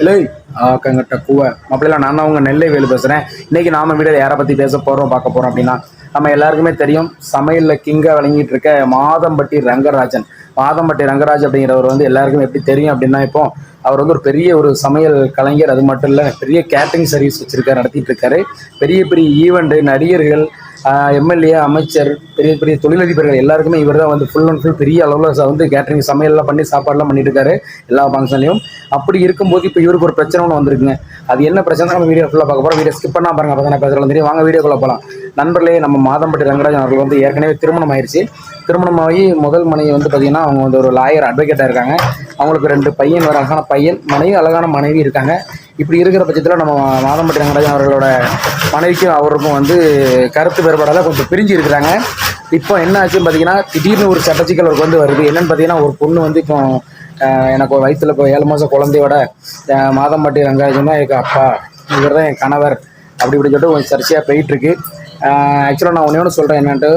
இல்லை ஆக்கங்கிட்ட கூவை. அப்படிலாம் நான் அவங்க நெல்லை வேலு பேசுகிறேன் இன்றைக்கி நாம வீடியோ யாரை பற்றி பேச போகிறோம் பார்க்க போகிறோம் அப்படின்னா நம்ம எல்லாருக்குமே தெரியும் சமையலில் கிங்காக விளங்கிட்டு இருக்க மாதம்பட்டி ரங்கராஜன். மாதம்பட்டி ரங்கராஜ் அப்படிங்கிறவர் வந்து எல்லாருக்கும் எப்படி தெரியும் அப்படின்னா இப்போ அவர் வந்து ஒரு பெரிய ஒரு சமையல் கலைஞர் அது மட்டும் இல்லை பெரிய கேட்டரிங் சர்வீஸ் வச்சுருக்காரு நடத்திட்டு இருக்காரு. பெரிய பெரிய ஈவெண்ட்டு நடிகர்கள் எம்எல்ஏ அமைச்சர் பெரிய பெரிய தொழிலதிபர்கள் எல்லாருக்குமே இவர் தான் வந்து ஃபுல் அண்ட் ஃபுல் பெரிய அளவில் வந்து கேட்ரிங் சமையல்லாம் பண்ணி சாப்பாடுலாம் பண்ணிட்டு இருக்காரு எல்லா ஃபங்க்ஷன்லையும் அப்படி இருக்கும்போது இப்போ இவருக்கு ஒரு பிரச்சனை ஒன்று வந்திருக்குங்க. அது என்ன பிரச்சனை நம்ம வீடியோ ஃபுல்லாக பார்க்க போகிறோம் வீடியோ ஸ்கிப் பண்ணா பாருங்க. அப்போ தானே பேசுகிறோம் தெரியும். வாங்க வீடியோக்குள்ளே போகலாம் நண்பர்களே நம்ம மாதம்பட்டி ரங்கராஜன் அவர்கள் வந்து ஏற்கனவே திருமணம் ஆயிடுச்சு திருமணமாகி முதல் மனைவி வந்து பார்த்தீங்கன்னா அவங்க வந்து ஒரு லாயர் அட்வொகேட்டாக இருக்காங்க. அவங்களுக்கு ரெண்டு பையன் ஒரு அழகான பையன் மனைவி அழகான மனைவி இருக்காங்க. இப்படி இருக்கிற பட்சத்தில் நம்ம மாதம்பட்டி ரங்கராஜன் அவர்களோட மனைவிக்கும் அவருக்கும் வந்து கருத்து வேறுபாடால கொஞ்சம் பிரிஞ்சு இருக்கிறாங்க. இப்போ என்ன ஆச்சுன்னு பார்த்தீங்கன்னா திடீர்னு ஒரு சட்டச்சிக்கல் அவருக்கு வந்து வருது. என்னென்னு பார்த்தீங்கன்னா ஒரு பொண்ணு வந்து இப்போ எனக்கு ஒரு இப்போ ஏழு மாதம் குழந்தையோட மாதம்பட்டி ரங்கராஜன் தான் எனக்கு அப்பா இவர் தான் என் கணவர். அப்படி இப்படி சொல்லிட்டு கொஞ்சம் சர்ச்சையாக போயிட்டுருக்கு ஆக்சுவலாக நான் ஒன்றே ஒன்று சொல்கிறேன் என்னன்ட்டு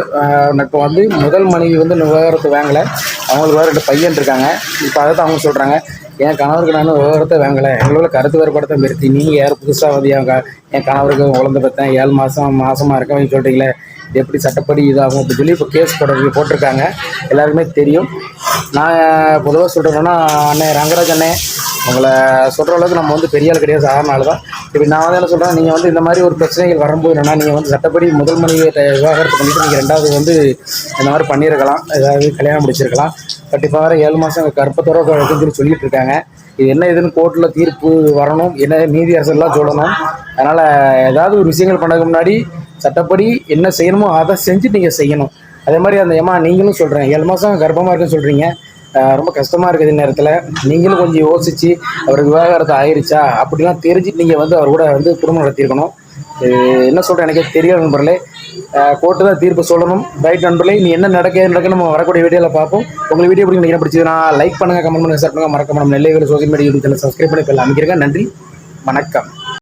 இப்போ வந்து முதல் மனைவி வந்து விவகாரத்தை வாங்கலை. அவங்களுக்கு வேறு ரெண்டு பையன் இருக்காங்க. இப்போ அதை தான் அவங்க சொல்கிறாங்க என் கணவருக்கு நான் விவகாரத்தை வாங்கலை. எங்களோட கருத்து வேறுபாடத்தை நிறுத்தி நீங்கள் யார் புதுசாக வந்து என் என் கணவருக்கு குழந்தை பார்த்தேன் ஏழு மாதம் மாதமாக இருக்கவங்க சொல்கிறீங்களே இது எப்படி சட்டப்படி இதாகும் அப்படி சொல்லி இப்போ கேஸ் போட போட்டிருக்காங்க. எல்லாருக்குமே தெரியும். நான் பொதுவாக சொல்கிறேன்னா அண்ணே ரங்கராஜ் அண்ணே உங்களை சொல்கிற அளவுக்கு நம்ம வந்து பெரிய ஆள் கிடையாது சாதாரண ஆள் தான் இப்போ நான் வந்து என்ன சொல்கிறேன் நீங்கள் வந்து இந்த மாதிரி ஒரு பிரச்சனைகள் வரும்போது என்னன்னா நீங்கள் வந்து சட்டப்படி முதல் மனைவியை விவாகரத்து பண்ணிட்டு நீங்கள் ரெண்டாவது வந்து இந்த மாதிரி பண்ணியிருக்கலாம். ஏதாவது கல்யாணம் முடிச்சிருக்கலாம். பட் இப்போ வர ஏழு மாதம் கர்ப்பத்தோட இருக்குன்னு சொல்லி சொல்லிட்டு இருக்காங்க. இது என்ன இதுன்னு கோர்ட்டில் தீர்ப்பு வரணும். என்ன நீதி அரசெல்லாம் சொல்லணும். அதனால் ஏதாவது ஒரு விஷயங்கள் பண்ணதுக்கு முன்னாடி சட்டப்படி என்ன செய்யணுமோ அதை செஞ்சு நீங்கள் செய்யணும். அதே மாதிரி அந்த ஏமா நீங்களும் சொல்கிறேன் ஏழு மாதம் கர்ப்பமாக இருக்குன்னு சொல்கிறீங்க ரொம்ப கஷ்டமாக இருக்குது நேரத்தில் நீங்களும் கொஞ்சம் யோசித்து அவருக்கு விவாகரத்து ஆயிடுச்சா அப்படிலாம் தெரிஞ்சு நீங்கள் வந்து அவர் கூட வந்து குடும்பம் நடத்தியிருக்கணும். என்ன சொல்கிறேன் எனக்கே தெரியல நண்பர்களே. கோர்ட்டு தான் தீர்ப்பு சொல்லணும். ரைட் நண்பர்களே நீ என்ன நடக்க நடக்க நம்ம வரக்கூடிய வீடியோவில் பார்ப்போம். உங்களுக்கு வீடியோ பிடிக்கும் என்ன பிடிச்சதுன்னா லைக் பண்ணுங்கள் கமெண்ட் பண்ணுங்கள் ஷேர் பண்ணுங்கள் மறக்காம நம்ம Nellai social media YouTube channel subscribe பண்ணி இப்போ அமைக்கிறேன் நன்றி வணக்கம்.